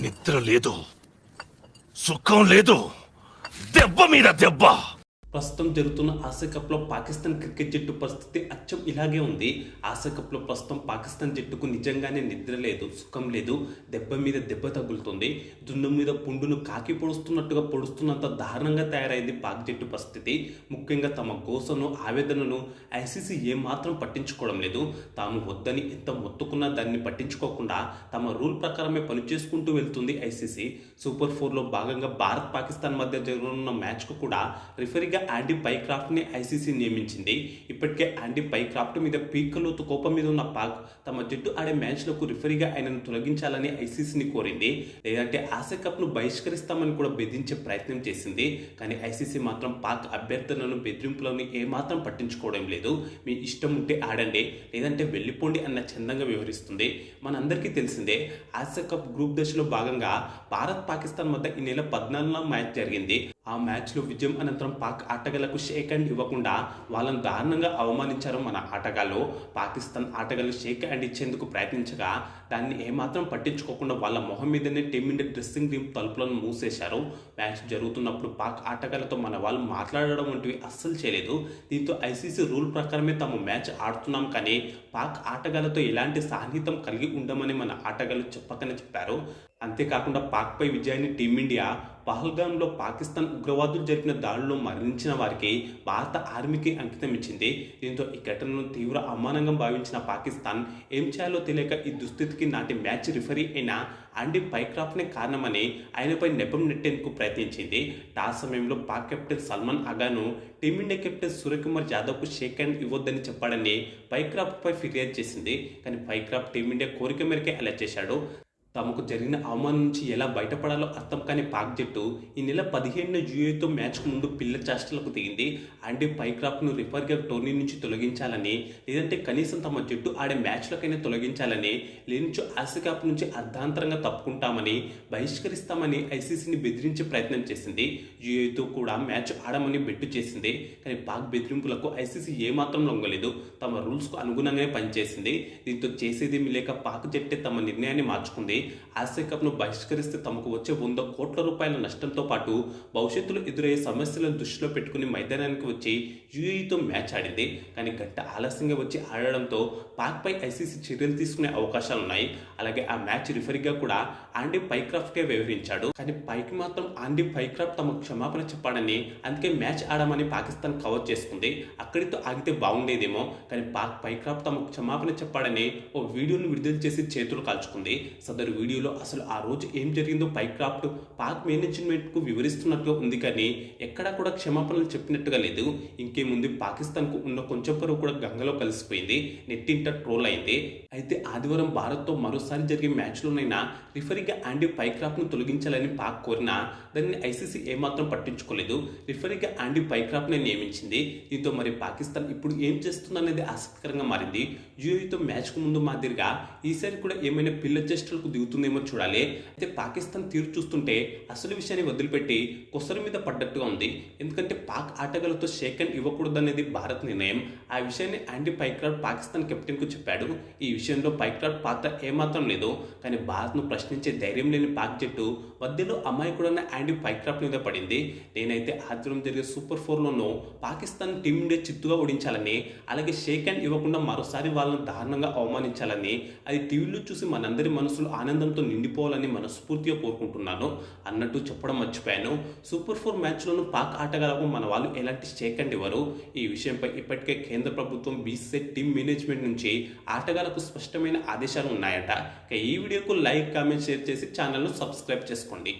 నిద్ర లేదు. సుఖం లేదు. దెబ్బ మీద దెబ్బ. ప్రస్తుతం జరుగుతున్న ఆసియా కప్లో పాకిస్తాన్ క్రికెట్ జట్టు పరిస్థితి అచ్చం ఇలాగే ఉంది. ఆసియా కప్లో ప్రస్తుతం పాకిస్తాన్ జట్టుకు నిజంగానే నిద్ర లేదు సుఖం లేదు దెబ్బ మీద దెబ్బ తగులుతుంది. దున్నం మీద పుండును కాకి పొడుస్తున్నట్టుగా పొడుస్తున్నంత దారుణంగా తయారైంది పాక్ జట్టు పరిస్థితి. ముఖ్యంగా తమ గోసను ఆవేదనను ఐసీసీ ఏమాత్రం పట్టించుకోవడం లేదు. తాము వద్దని ఎంత మొత్తుకున్నా దాన్ని పట్టించుకోకుండా తమ రూల్ ప్రకారమే పనిచేసుకుంటూ వెళ్తుంది ఐసీసీ. సూపర్ ఫోర్లో భాగంగా భారత్ పాకిస్తాన్ మధ్య జరగనున్న మ్యాచ్కు కూడా రిఫరీగా యాండీ పైక్రాఫ్ట్ని ఐసీసీ నియమించింది. ఇప్పటికే యాండీ పైక్రాఫ్ట్ మీద పీకలోతు కోపం మీద ఉన్న పాక్ తమ జట్టు ఆడే మ్యాచ్లకు రిఫరీగా ఆయనను తొలగించాలని ఐసీసీని కోరింది. లేదంటే ఆసియా కప్ను బహిష్కరిస్తామని కూడా బెదిరించే ప్రయత్నం చేసింది. కానీ ఐసీసీ మాత్రం పాక్ అభ్యర్థనను బెదిరింపులను ఏమాత్రం పట్టించుకోవడం లేదు. మీ ఇష్టం ఉంటే ఆడండి లేదంటే వెళ్ళిపోండి అన్న చందంగా వివరిస్తుంది మనందరికీ తెలిసిందే ఆసియా కప్ గ్రూప్ దశలో భాగంగా భారత్ పాకిస్తాన్ మధ్య ఈ నెల పద్నాలుగున మ్యాచ్ జరిగింది. ఆ మ్యాచ్లో విజయం అనంతరం పాక్ ఆటగాళ్ళకు షేక్ హ్యాండ్ ఇవ్వకుండా వాళ్ళని దారుణంగా అవమానించారు మన ఆటగాళ్ళు. పాకిస్తాన్ ఆటగాళ్ళు షేక్ హ్యాండ్ ఇచ్చేందుకు ప్రయత్నించగా దాన్ని ఏమాత్రం పట్టించుకోకుండా వాళ్ళ మొహం మీదనే టీమిండియా డ్రెస్సింగ్ రూమ్ తలుపులను మూసేశారు. మ్యాచ్ జరుగుతున్నప్పుడు పాక్ ఆటగాళ్ళతో మన వాళ్ళు మాట్లాడడం వంటివి అస్సలు చేయలేదు. దీంతో ఐసీసీ రూల్ ప్రకారమే తాము మ్యాచ్ ఆడుతున్నాం కానీ పాక్ ఆటగాళ్ళతో ఎలాంటి సాన్నిహితం కలిగి ఉండమని మన ఆటగాళ్ళు చెప్పకనే చెప్పారు. అంతేకాకుండా పాక్పై విజయాన్ని టీమిండియా పహల్గాంలో పాకిస్తాన్ ఉగ్రవాదులు జరిపిన దాడుల్లో మరణించిన వారికి భారత ఆర్మీకి అంకితం ఇచ్చింది. దీంతో ఈ ఘటనను తీవ్ర అవమానంగా భావించిన పాకిస్తాన్ ఏం చేయాలో తెలియక ఈ దుస్థితికి నాటి మ్యాచ్ రిఫరీ అయిన ఆండీ పైక్రాఫ్ట్నే కారణమని ఆయనపై నెపం నెట్టేందుకు ప్రయత్నించింది. టాస్ సమయంలో పాక్ కెప్టెన్ సల్మాన్ అగాను టీమిండియా కెప్టెన్ సూర్యకుమార్ యాదవ్కు షేక్ హ్యాండ్ ఇవ్వొద్దని చెప్పాడని పైక్రాఫ్ట్పై ఫిర్యాదు చేసింది. కానీ పైక్రాఫ్ట్ టీమిండియా కోరిక మేరకే అలా చేశాడు. తమకు జరిగిన అవమానం నుంచి ఎలా బయటపడాలో అర్థం కాని పాక్ జట్టు ఈ నెల పదిహేడున యూఏతో మ్యాచ్కు ముందు పిల్ల చేష్టలకు దిగింది. అంటే పైక్రాఫ్ట్ను రిఫర్గా టోర్నీ నుంచి తొలగించాలని లేదంటే కనీసం తమ జట్టు ఆడే మ్యాచ్లకైనా తొలగించాలని లేనిచో ఆసియా కప్ నుంచి అర్ధాంతరంగా తప్పుకుంటామని బహిష్కరిస్తామని ఐసీసీని బెదిరించే ప్రయత్నం చేసింది. యూఏతో కూడా మ్యాచ్ ఆడమని బెట్టు చేసింది. కానీ పాక్ బెదిరింపులకు ఐసీసీ ఏమాత్రం లొంగలేదు. తమ రూల్స్కు అనుగుణంగానే పనిచేసింది. దీంతో చేసేదేమీ లేక పాక్ జట్టే తమ నిర్ణయాన్ని మార్చుకుంది. ఆసియా కప్ను బహిష్కరిస్తే తమకు వచ్చే వంద కోట్ల రూపాయల నష్టంతో పాటు భవిష్యత్తులో ఎదురయ్యే సమస్యలను దృష్టిలో పెట్టుకుని మైదానానికి వచ్చి యూఏఈతో మ్యాచ్ ఆడింది. కానీ గంట ఆలస్యంగా వచ్చి ఆడడంతో పాక్పై ఐసీసీ చర్యలు తీసుకునే అవకాశాలు ఉన్నాయి. అలాగే ఆ మ్యాచ్ రిఫరీగా కూడా ఆండీ పైక్రాఫ్ట్గా వ్యవహరించాడు. కానీ పైకి మాత్రం ఆండీ పైక్రాఫ్ట్ తమకు క్షమాపణ చెప్పాడని అందుకే మ్యాచ్ ఆడమని పాకిస్తాన్ కవర్ చేసుకుంది. అక్కడితో ఆగితే బాగుండేదేమో. కానీ పాక్ పైక్రాఫ్ట్ తమకు క్షమాపణ చెప్పాడని ఓ వీడియోను విడుదల చేసి చేతులు కాల్చుకుంది. సదరు వీడియోలో అసలు ఆ రోజు ఏం జరిగిందో పైక్రాఫ్ట్ పాక్ మేనేజ్మెంట్కు వివరిస్తున్నట్టుగా ఉంది కానీ ఎక్కడా కూడా క్షమాపణలు చెప్పినట్టుగా లేదు. ఇంకేముంది పాకిస్తాన్కు ఉన్న కొంచెం పరువు కూడా గంగలో కలిసిపోయింది. నెట్టింట ట్రోల్ అయింది. అయితే ఆదివారం భారత్తో మరోసారి జరిగే మ్యాచ్లోనైనా రిఫరీగా ఆండీ పైక్రాఫ్ట్ను తొలగించాలని పాక్ కోరినా దాన్ని ఐసీసీ ఏమాత్రం పట్టించుకోలేదు. రిఫరీగా ఆండీ పైక్రాఫ్ట్ని నియమించింది. దీంతో మరి పాకిస్తాన్ ఇప్పుడు ఏం చేస్తుందనేది ఆసక్తికరంగా మారింది. యూఏతో మ్యాచ్కు ముందు మాదిరిగా ఈసారి కూడా ఏమైనా పిల్ల చేష్టలకు దిగుతుందేమో చూడాలి. అయితే పాకిస్తాన్ తీరు చూస్తుంటే అసలు విషయాన్ని వదిలిపెట్టి కొసరు మీద పడ్డట్టుగా ఉంది. ఎందుకంటే పాక్ ఆటగాళ్ళతో షేక్ హ్యాండ్ ఇవ్వకూడదనేది భారత్ నిర్ణయం. ఆ విషయాన్ని యాండీ పైక్రాడ్ పాకిస్తాన్ కెప్టెన్కు చెప్పాడు. ఈ విషయంలో పైక్రాడ్ పాత్ర ఏమాత్రం లేదు. కానీ భారత్ను ప్రశ్నించే ధైర్యం లేని పాక్ జట్టు మధ్యలో అమాయకుడన్న యాండీ పైక్రాఫ్ట్ మీద పడింది. నేనైతే ఆదివారం జరిగే సూపర్ ఫోర్లోనూ పాకిస్తాన్ టీమిండియా చిత్తుగా ఓడించాలని అలాగే షేక్ హ్యాండ్ ఇవ్వకుండా మరోసారి వాళ్ళని దారుణంగా అవమానించాలని అది టీవీలో చూసి మనందరి మనసులు ఆనందంతో నిండిపోవాలని మనస్ఫూర్తిగా కోరుకుంటున్నాను అన్నట్టు చెప్పడం మర్చిపోయాను. సూపర్ ఫోర్ మ్యాచ్లోనూ పాక్ ఆటగాళ్ళకు మన వాళ్ళు ఎలాంటి చేయకండి ఇవ్వరు. ఈ విషయంపై ఇప్పటికే కేంద్ర ప్రభుత్వం బీసీసీ టీమ్ మేనేజ్మెంట్ నుంచి ఆటగాళ్ళకు స్పష్టమైన ఆదేశాలు ఉన్నాయట. ఇక ఈ వీడియోకు లైక్ కామెంట్ షేర్ చేసి ఛానల్ను సబ్స్క్రైబ్ చేసుకోండి.